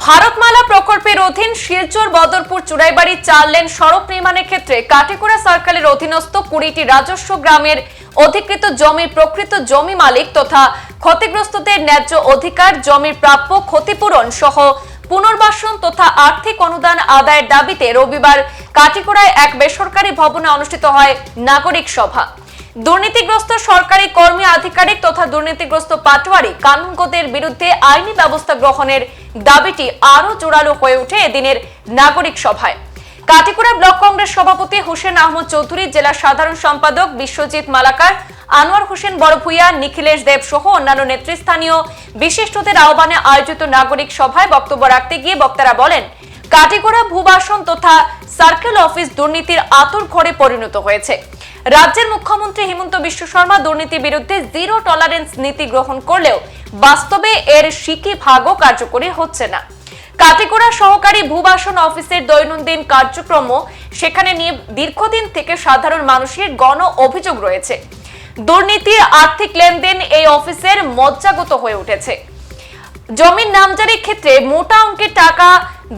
ভারতমালা প্রকল্পের অধীন শিলচর, বদরপুর, চুড়াইবাড়ি চার লেন সড়ক নির্মাণের ক্ষেত্রে কাটিকুড়া সার্কেলের অধীনস্থ কুড়িটি রাজস্ব গ্রামের অধিকৃত জমির প্রকৃত জমি মালিক তথা ক্ষতিগ্রস্তদের ন্যায্য অধিকার, জমির প্রাপ্য, ক্ষতিপূরণ সহ পুনর্বাসন তথা আর্থিক অনুদান আদায়ের দাবিতে রবিবার কাটিকুড়ায় এক বেসরকারি ভবনে অনুষ্ঠিত হয় নাগরিক সভা। দুর্নীতিগ্রস্ত সরকারি কর্মী আধিকারিক তথা দুর্নীতিগ্রস্ত পাটোয়ারি কানুনগোদের বিরুদ্ধে আইনি ব্যবস্থা গ্রহণের দাবিটি আরও জোরালো হয়ে ওঠে এদিনের নাগরিক সভায়। কাটিকুড়া ব্লক কংগ্রেস সভাপতি হোসেন আহমদ চৌধুরী, জেলা সাধারণ সম্পাদক বিশ্বজিৎ মালাকার, আনোয়ার হোসেন বড়ভূইয়া, নিখিলেশ দেব সহ অন্যান্য নেতৃস্থানীয় বিশিষ্টদের আহ্বানে আয়োজিত নাগরিক সভায় বক্তব্য রাখতে গিয়ে বক্তারা বলেন কাটিগড়া ভূবাসন তথা সার্কেল অফিস দুর্নীতির আতুর ঘরে পরিণত হয়েছে। রাজ্যের মুখ্যমন্ত্রী হিমন্ত বিশ্ব শর্মা দুর্নীতির বিরুদ্ধে জিরো টলারেন্স নীতি গ্রহণ করলেও বাস্তবে এর শিকি ভাগও কার্যকরী হচ্ছে না। কাটিগড়া সহকারী ভূবাসন অফিসের দৈনন্দিন কার্যক্রম সেখানে নিয়ে দীর্ঘদিন থেকে সাধারণ মানুষের গণ অভিযোগ রয়েছে। দুর্নীতির আর্থিক লেনদেন এই অফিসের মজ্জাগত হয়ে উঠেছে। জমির নামজারির ক্ষেত্রে মোটা অঙ্কের টাকা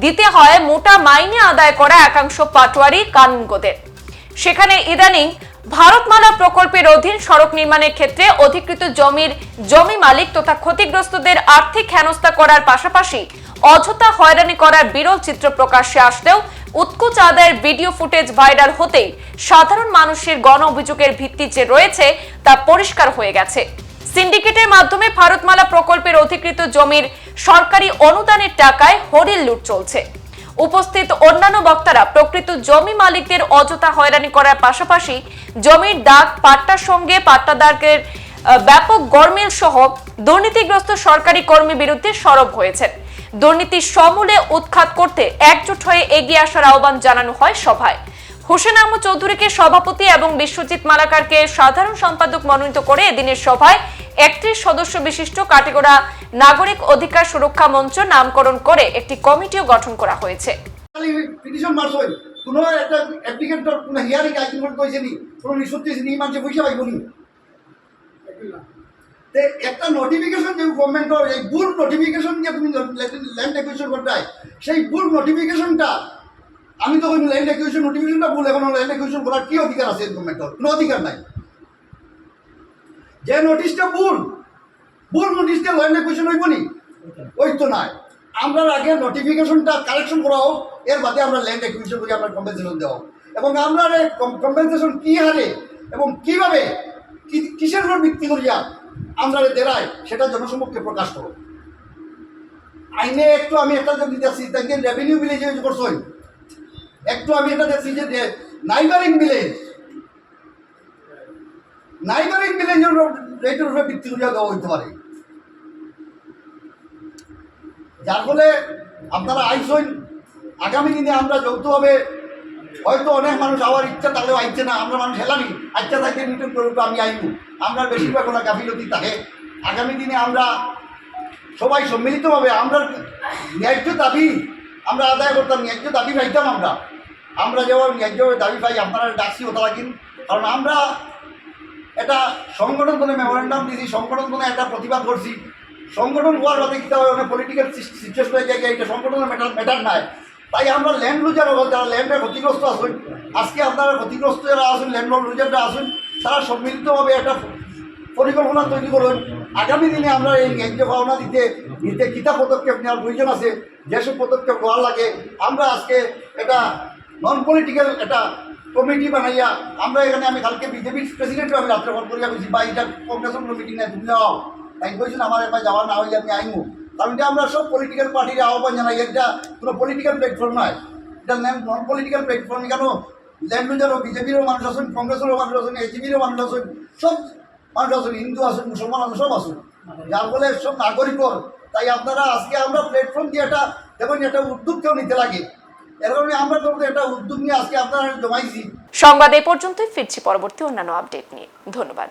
দিতে হয়, মোটা মাইনে আদায় করা একাংশ পাটোয়ারি কানুনগোদের সেখানে ইদানিং ভারতমালা প্রকল্পের অধীন সড়ক নির্মাণের ক্ষেত্রে অধিকৃত জমির জমি মালিক তথা ক্ষতিগ্রস্তদের আর্থিক হেনস্থা করার পাশাপাশি অযথা হয়রানি করার বিরল চিত্র প্রকাশ্যে আসলেও উৎকুচ আদায়ের ভিডিও ফুটেজ ভাইরাল হতেই সাধারণ মানুষের গণ অভিযোগের ভিত্তি যে রয়েছে তা পরিষ্কার হয়ে গেছে। সিন্ডিকেটের মাধ্যমে ভারতমালা প্রকল্পের অধিকৃত জমির সরকারি অনুদানের টাকায় হরিল লুট চলছে। উপস্থিত অন্যান্য বক্তারা প্রকৃত জমি মালিকদের অযথা হয়রানি করার পাশাপাশি জমির দাগ, পাট্টার সঙ্গে পাট্টাদারদের ব্যাপক গরমিল সহ দুর্নীতিগ্রস্ত সরকারি কর্মী বিরুদ্ধে সরব হয়েছেন। দুর্নীতি সমূলে উৎখাত করতে একজোট হয়ে এগিয়ে আসার আহ্বান জানানো হয় সভায়। হোসেন আহমদ চৌধুরীকে সভাপতি এবং বিশ্বজিৎ মালাকারকে সাধারণ সম্পাদক মনোনীত করে এদিনের সভায় একত্রিশ সদস্য বিশিষ্ট কাটিগড়া নাগরিক অধিকার সুরক্ষা মঞ্চ নামকরণ করে একটি কমিটিও গঠন করা হয়েছে। কোনো একটা অ্যাপ্লিকেন্টর কোনো হিয়ারিং আইন করতে হয়েছে নি নি মানুষে পয়সা পাইব নি। একটা নোটিফিকেশন যে গভর্নমেন্টর এই ভুল নোটিফিকেশন যে তুমি ল্যান্ড অ্যাকুইজিশন করতে সেই ভুল নোটিফিকেশনটা আমি তো ল্যান্ড অ্যাকুইজিশন নোটিফিকেশনটা ভুল, এখন ল্যান্ড অ্যাকুইজিশন করার কি অধিকার আছে গভর্নমেন্টর কোনো অধিকার নাই। যে নোটিশটা ভুল ভুল নোটিশটা ল্যান্ড অ্যাকুইজিশন হইব নি? ওই তো নাই। আমরা আগে নোটিফিকেশনটা কালেকশন করা হোক এর বাদে আমরা ল্যান্ড অ্যাকুইজিশন করে, আমরা কম্পেনসেশন দেওয়া। এবং আমরা কম্পেনসেশন কি হারে এবং কীভাবে কিসের উপর ভিত্তি করিয়া আমরা দেড়াই সেটা জনসমক্ষে প্রকাশ করো। আইনে একটু আমি একটা যদি দেখছি তাকে রেভিনিউ ভিলেজ করছই একটু আমি এটা দেখছি যে নাইবারিং ভিলেজ নাইবারিং ভিলেজের রেটের উপরে ভিত্তি করিয়া দেওয়া হইতে পারে। যার ফলে আপনারা আইসইন। আগামী দিনে আমরা যৌথভাবে হয়তো অনেক মানুষ আবার ইচ্ছা থাকলেও আইছে না, আমরা মানুষ হেলানি আচ্ছা থাকে রিটার্ন করব আমি আইনু আমরা বেশিরভাগ ওনা গাফিলতি থাকে। আগামী দিনে আমরা সবাই সম্মিলিতভাবে আমরা ন্যায্য দাবি, আমরা আদায় করতাম, ন্যায্য দাবি পাইতাম আমরা। আমরা যেমন ন্যায্য দাবি পাই, আপনারা ডাকছি ওটা লাগিন কারণ আমরা এটা সংগঠন কোনো মেমোরেন্ডাম দিয়েছি, সংগঠন কোনো একটা প্রতিবাদ করছি। সংগঠন হওয়ার বাদে কি হয় অনেক পলিটিক্যাল সিচুয়েশন হয়ে যায় এটা সংগঠনের ম্যাটার ম্যাটার নাই। তাই আমরা ল্যান্ড লুজার যারা ল্যান্ডে ক্ষতিগ্রস্ত আসুন আজকে আপনারা ক্ষতিগ্রস্ত যারা আসুন ল্যান্ড লুজাররা আসুন তারা সম্মিলিতভাবে একটা পরিকল্পনা তৈরি করুন আগামী দিনে আমরা এই ন্যায্য ভাবনা দিতে নিতে কিতা পদক্ষেপ নেওয়ার প্রয়োজন আছে? যেসব পদক্ষেপ নেওয়ার লাগে, আমরা আজকে এটা নন পলিটিক্যাল একটা কমিটি বানাইয়া, আমরা এখানে আমি কালকে বিজেপির প্রেসিডেন্টও আমি রাত্রে ফোন করিয়া বলছি বা এটা কংগ্রেসের কোনো মিটিং নাই, তুমি যাও। তাই বলছেন, আমার এবার যাওয়া না হইলে আমি আইমু কারণ এটা আমরা সব পলিটিক্যাল পার্টির আহ্বান জানাই, এটা কোনো পলিটিক্যাল প্ল্যাটফর্ম নয়। এটা নন পলিটিক্যাল প্ল্যাটফর্ম কেন? ল্যান্ড লুজারও বিজেপিরও মানুষ আসুন কংগ্রেসেরও মানুষ আসুন এজিপিরও মানুষ আসুন সব মানুষ আসুন হিন্দু আসুন মুসলমান আসুন সব আসুন যার ফলে সব নাগরিকর তাই আপনারা আজকে আমরা প্ল্যাটফর্ম দিয়ে একটা, দেখুন, একটা উদ্যোগ কেউ নিতে লাগে। এর কারণে আমরা তো একটা উদ্যোগ নিয়ে আজকে আপনারা জমাইছি। সংবাদ এ পর্যন্তই, ফিরছি পরবর্তী অন্যান্য আপডেট নিয়ে। ধন্যবাদ।